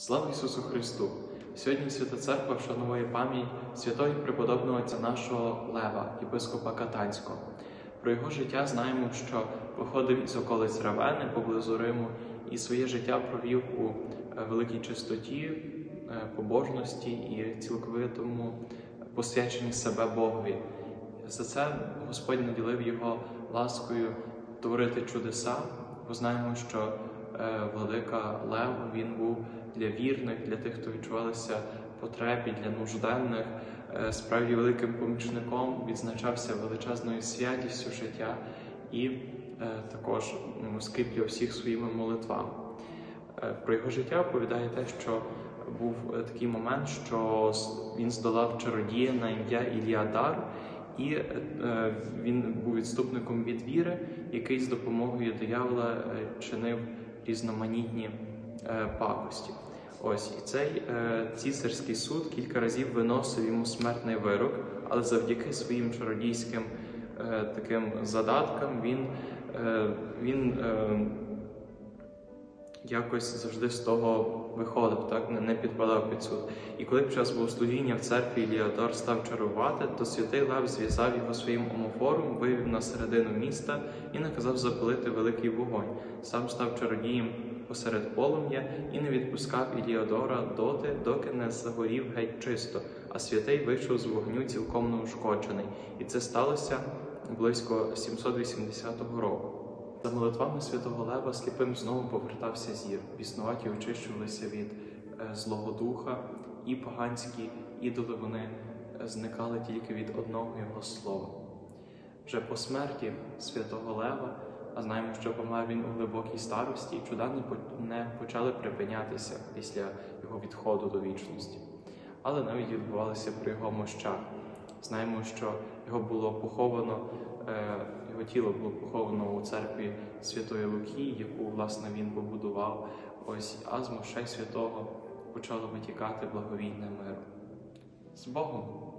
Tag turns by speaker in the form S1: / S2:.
S1: Слава Ісусу Христу! Сьогодні Свята Церква вшановує пам'ять святого преподобного отця нашого Лева, єпископа Катанського. Про його життя знаємо, що походив із околиць Равени поблизу Риму і своє життя провів у е, великій чистоті, е, побожності і цілковитому посвяченні себе Богові. За це Господь наділив його ласкою творити чудеса, бо знаємо, що владика Лев він був для вірних, для тих, хто відчувалися потребі, для нужденних, е, справді великим помічником, відзначався величезною святістю життя і е, також скріплював всіх своїми молитвами. Е, Про його життя оповідає те, що був е, такий момент, що він здолав чародія на ім'я Іліадар, і е, е, він був відступником від віри, який з допомогою диявола е, чинив різноманітні е, пакості. Ось і цей е, цісарський суд кілька разів виносив йому смертний вирок, але завдяки своїм чародійським е, таким задаткам він, він якось завжди з того виходив, так не, підпадав під суд. І коли під час богослужіння в церкві Іліадор став чарувати, то святий Лев зв'язав його своїм омофором, вивів на середину міста і наказав запалити великий вогонь. Сам став чародієм посеред полум'я і не відпускав Іліадора доти, доки не загорів геть чисто, а святий вийшов з вогню цілком неушкоджений. І це сталося близько 780 року. За молитвами святого Лева сліпим знову повертався зір, біснуваті очищувалися від е, злого духа, і поганські ідоли вони е, зникали тільки від одного його слова. Вже по смерті святого Лева, а знаємо, що помер він у глибокій старості, чуда не почали припинятися після його відходу до вічності. Але навіть відбувалися при його мощах. Знаємо, що його було поховано, е, його тіло було поховано у церкві Святої Луки, яку власне він побудував. Ось а з мощей святого почало витікати благовійне миро. З Богом!